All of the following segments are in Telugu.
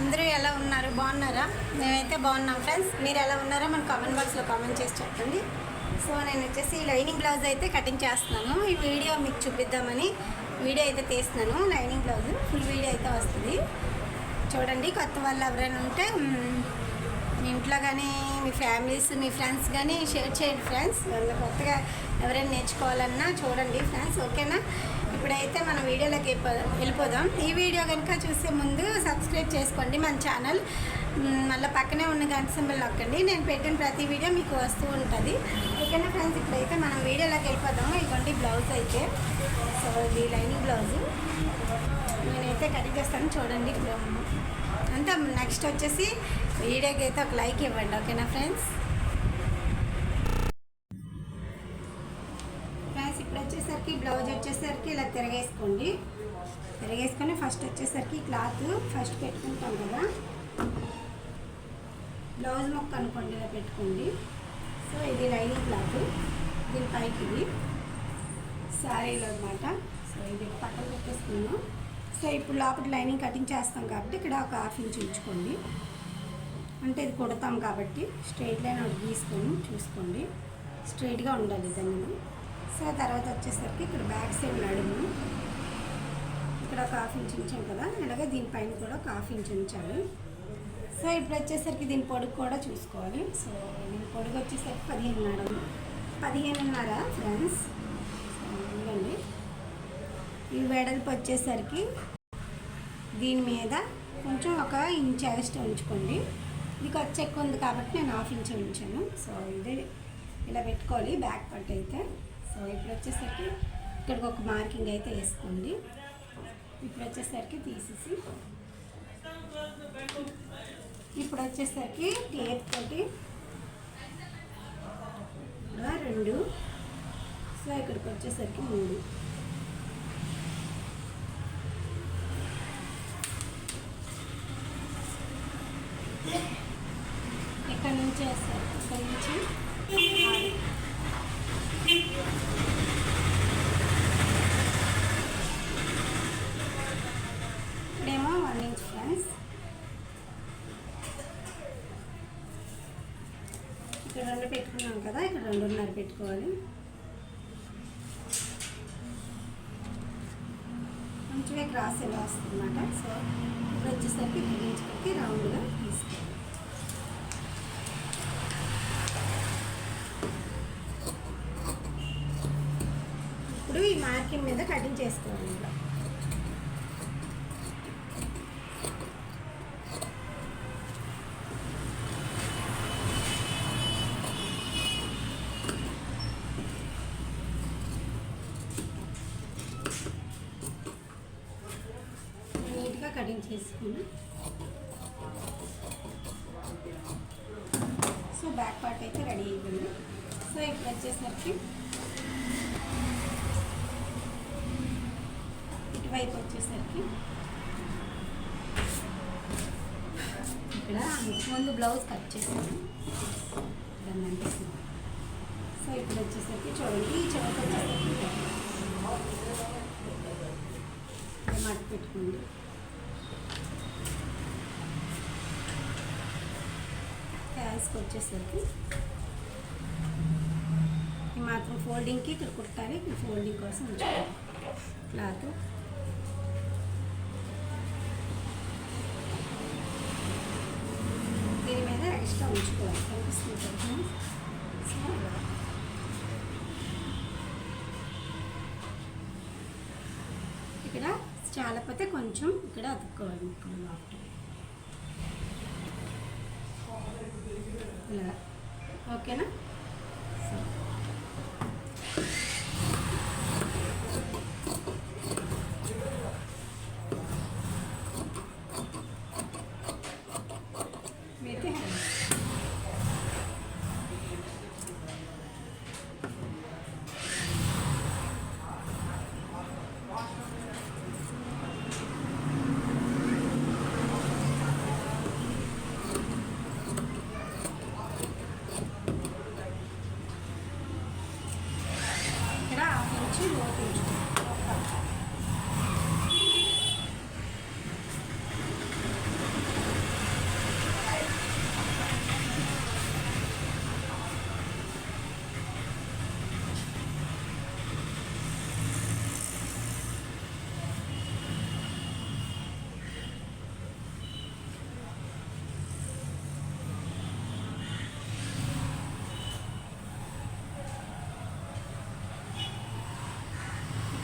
అందరూ ఎలా ఉన్నారు? బాగున్నారా? మేమైతే బాగున్నాం ఫ్రెండ్స్. మీరు ఎలా ఉన్నారో మన కామెంట్ బాక్స్లో కామెంట్ చేసి చెప్పండి. సో నేను వచ్చేసి లైనింగ్ బ్లౌజ్ అయితే కటింగ్ చేస్తున్నాను. ఈ వీడియో మీకు చూపిద్దామని వీడియో అయితే తీస్తున్నాను. లైనింగ్ బ్లౌజ్ ఫుల్ వీడియో అయితే వస్తుంది. చూడండి కొత్త వాళ్ళు ఎవరైనా ఉంటే మీ ఇంట్లో కానీ మీ ఫ్యామిలీస్ మీ ఫ్రెండ్స్ కానీ షేర్ చేయండి ఫ్రెండ్స్. వాళ్ళు కొత్తగా ఎవరైనా నేర్చుకోవాలన్నా చూడండి ఫ్రెండ్స్ ఓకేనా? ఇప్పుడైతే మన వీడియోలోకి వెళ్ళిపోదాం. ఈ వీడియో కనుక చూసే ముందు సబ్స్క్రైబ్ చేసుకోండి మన ఛానల్ మళ్ళీ పక్కనే ఉన్న గంట సింబల్ నొక్కండి. నేను పెట్టిన ప్రతి వీడియో మీకు వస్తూ ఉంటుంది. ఓకేనా ఫ్రెండ్స్? ఇప్పుడైతే మనం వీడియోలోకి వెళ్ళిపోదాము ఇదిగోండి బ్లౌజ్ అయితే. సో ఇది లైనింగ్ బ్లౌజు నేనైతే కటింగ్ చేస్తాను. చూడండి ఇప్పుడు. అంతా నెక్స్ట్ వచ్చేసి వీడియోకి అయితే ఒక లైక్ ఇవ్వండి. ఓకేనా ఫ్రెండ్స్? వచ్చేసరికి బ్లౌజ్ వచ్చేసరికి ఇలా తిరగేసుకోండి. తిరగేసుకొని ఫస్ట్ వచ్చేసరికి క్లాత్ ఫస్ట్ పెట్టుకుంటాం కదా. బ్లౌజ్ మొక్క అనుకోండి ఇలా పెట్టుకోండి. సో ఇది లైనింగ్ క్లాత్ దీని పైకి ఇది శారీలో అనమాట సో ఇది పక్కన పెట్టేసుకున్నాం సో ఇప్పుడు లోపల లైనింగ్ కటింగ్ చేస్తాం కాబట్టి ఇక్కడ ఒక హాఫ్ ఇంచ్ ఉంచుకోండి. అంటే ఇది కుడతాం కాబట్టి స్ట్రైట్ లైన్ ఒకటి గీసుకొని చూసుకోండి. స్ట్రైట్గా ఉండాలి దాన్ని. సో తర్వాత వచ్చేసరికి ఇక్కడ బ్యాక్ సైడ్ నడుము ఇక్కడ ఒక హాఫ్ ఇంచ్ ఉంచాం కదా అలాగే దీనిపైన కూడా ఒక హాఫ్ ఇంచ్ ఉంచాలి. సో ఇప్పుడు వచ్చేసరికి దీని పొడుగు కూడా చూసుకోవాలి. సో దీని పొడుగు వచ్చేసరికి పదిహేను పదిహేనున్నర పదిహేనున్నర ఫ్రెండ్స్ ఇవ్వండి. ఈ వెడల్పు వచ్చేసరికి దీని మీద కొంచెం ఒక ఇంచ్ ఎక్స్ట్రా ఉంచుకోండి. ఇది ఖర్చు ఎక్కువ ఉంది కాబట్టి నేను హాఫ్ ఇంచ్ ఉంచాను. సో ఇది ఇలా పెట్టుకోవాలి బ్యాక్ పట్ అయితే. సో ఇప్పుడు వచ్చేసరికి ఇక్కడికి ఒక మార్కింగ్ అయితే వేసుకోండి. ఇప్పుడు వచ్చేసరికి తీసేసి ఇప్పుడు వచ్చేసరికి టేప్ తోటి రెండు. సో ఇక్కడికి వచ్చేసరికి మూడు ఇక్కడ నుంచి వేస్తారు ఇక్కడ నుంచి ఆరు. ఇక్కడేమో వన్ ఇంచ్ ఫ్రెండ్స్ ఇక్కడ రెండు పెట్టుకున్నాం కదా ఇక్కడ రెండున్నర పెట్టుకోవాలి. మంచిగా క్రాస్ ఎలా వస్తుందన్నమాట. సో ఇప్పుడు వచ్చేసరికి ఇక్కడ రౌండ్గా తీసుకోవాలి. ఇప్పుడు ఈ మార్కింగ్ మీద కటింగ్ చేసుకోవాలి చేసుకుని సో బ్యాక్ పార్ట్ అయితే రెడీ అయిపోయింది. సో ఇప్పుడు వచ్చేసరికి ఇటువైపు వచ్చేసరికి ఇక్కడ ముందు బ్లౌజ్ కట్ చేసాను దాన్ని సో ఇప్పుడు వచ్చేసరికి చూడండి ఈ చివరికి వచ్చేసరికి మట్టి పెట్టుకోండి. క్యాస్కి వచ్చేసరికి ఈ మాత్రం ఫోల్డింగ్కి ఇక్కడ కుట్టాలి ఇక్కడ ఫోల్డింగ్ కోసం ఉంచుకోవాలి క్లాత్. దీని మీద ఎక్స్ట్రా ఉంచుకోవాలి. కనిపిస్తుంది ఇక్కడ చాలపోతే కొంచెం ఇక్కడ అతుక్కోవాలి ఇక్కడ లోపల ఇలా ఓకేనా? 切るわけですね。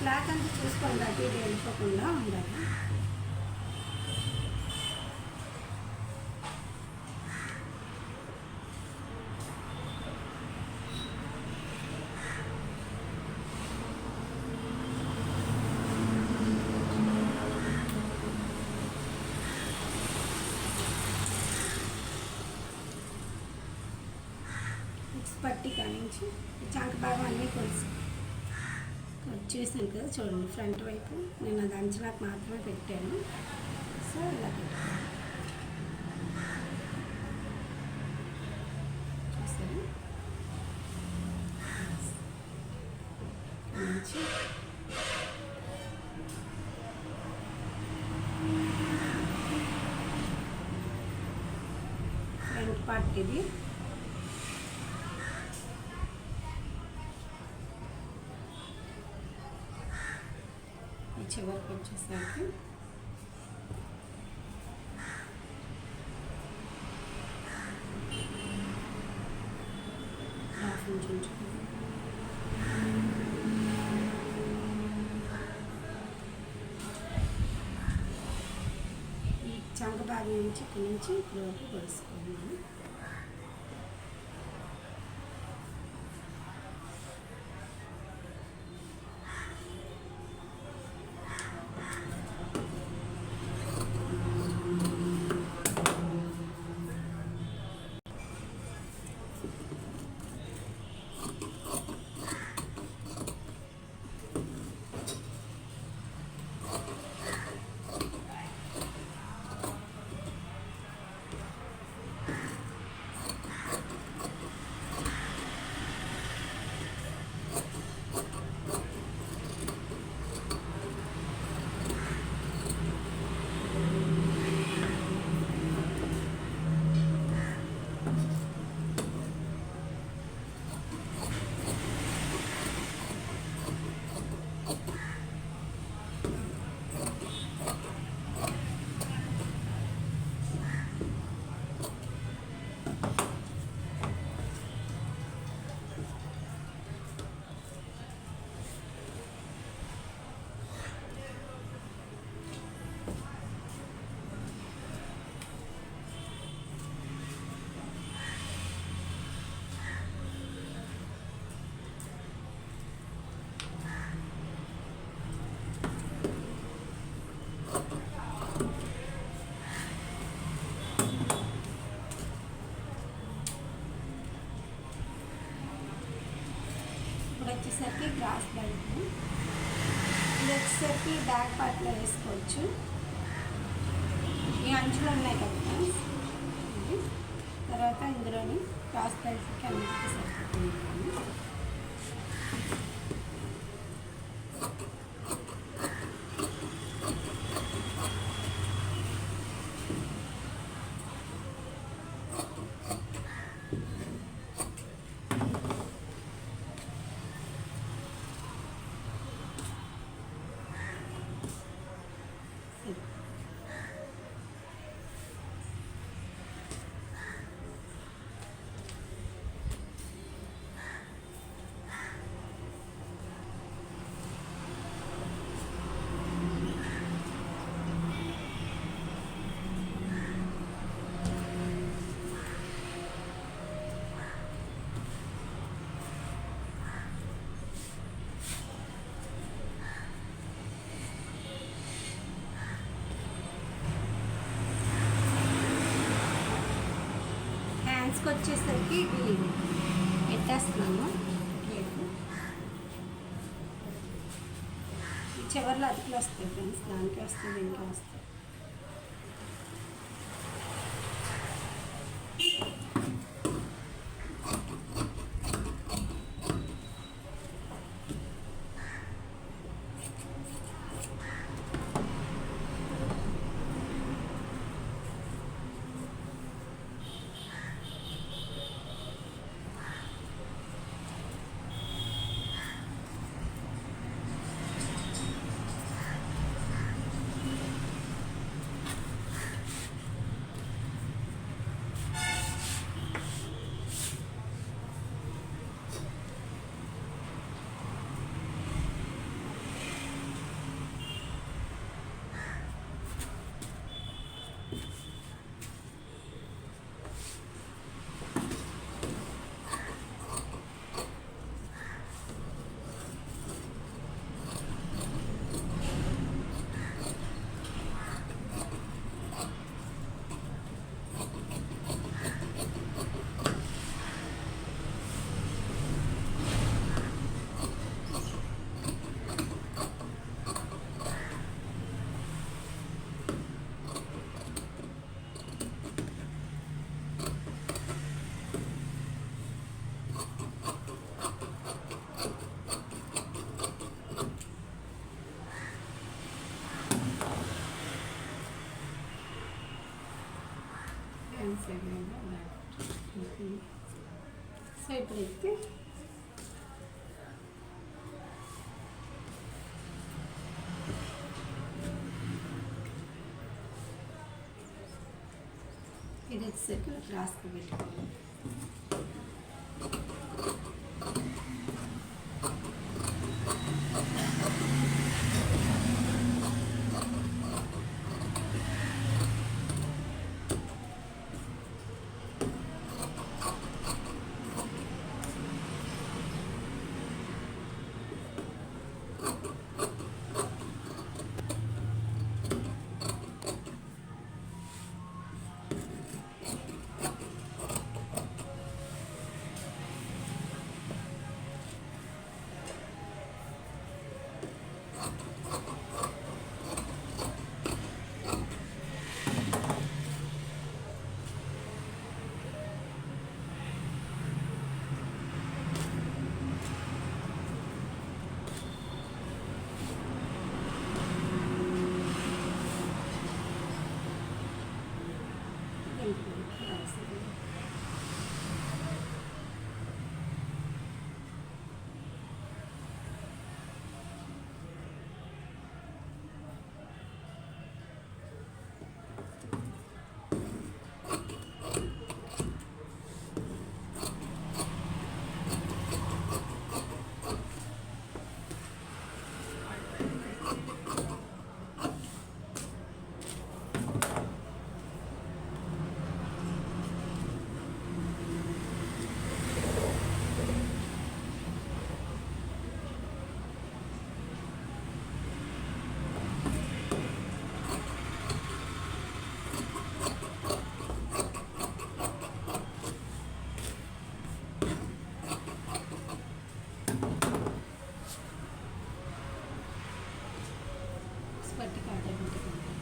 సౌండ్ అటు ఇది వెళ్ళిపోకుండా ఉండాలి. మిక్స్ పట్టి కానించి చంక భాగం అన్నీ కొలిసి. కట్ కదా చూడండి ఫ్రంట్ వైపు. నేను అది అంచనాకు మాత్రమే పెట్టాను. సో ఇలా పెట్టుకోండి చూసారు ఫ్రంట్ పార్ట్ ఇది. చివరికి వచ్చేసరికి హాఫ్ ఇంచ్ ఉంచుకోండి ఈ చంక భాగం నుంచి ఇక్కడి నుంచి ఇక్కడ వరకు కొలుసుకున్నాను వచ్చేసరికి బ్యాక్ పార్ట్లో వేసుకోవచ్చు. ఈ అంచులు ఉన్నాయి కదా తర్వాత ఇందులోని క్రాస్ బెల్ట్కి అన్నిటికీ సరిపోతుంది. హ్యాండ్స్కి వచ్చేసరికి ఇది పెట్టేస్తున్నాను ప్లేట్ చివర్లో వస్తాయి ఫ్రెండ్స్ దానికి వస్తుంది దీనికి వస్తాయి. సైడ్ మీద బ్యాక్ సో ఇప్పుడు అయితే ఇది వచ్చేసరికి క్రాస్కి పెట్టుకోవాలి Thanks. బాక్స్ పట్టి కాటన్ పెట్టుకుంటాం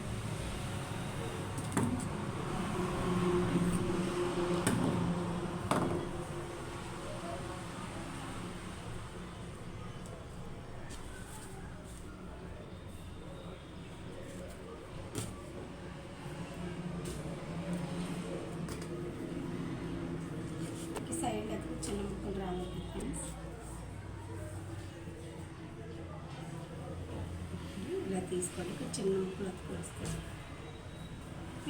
సైడ్ అయితే చిన్న ముక్కలు రావాలి ఫ్రెండ్స్ తీసుకోండి. తీసుకొని ఒక చిన్న ముక్కలు అతుకొస్తుంది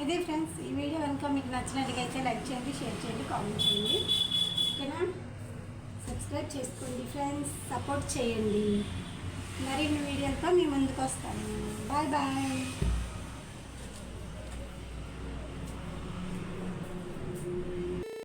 ఇదే ఫ్రెండ్స్ ఈ వీడియో కనుక మీకు నచ్చినట్టుగైతే లైక్ చేయండి షేర్ చేయండి కామెంట్ చేయండి. ఓకేనా? సబ్స్క్రైబ్ చేసుకోండి ఫ్రెండ్స్ సపోర్ట్ చేయండి. మరిన్ని వీడియోలతో మీ ముందుకు వస్తాను. Bye bye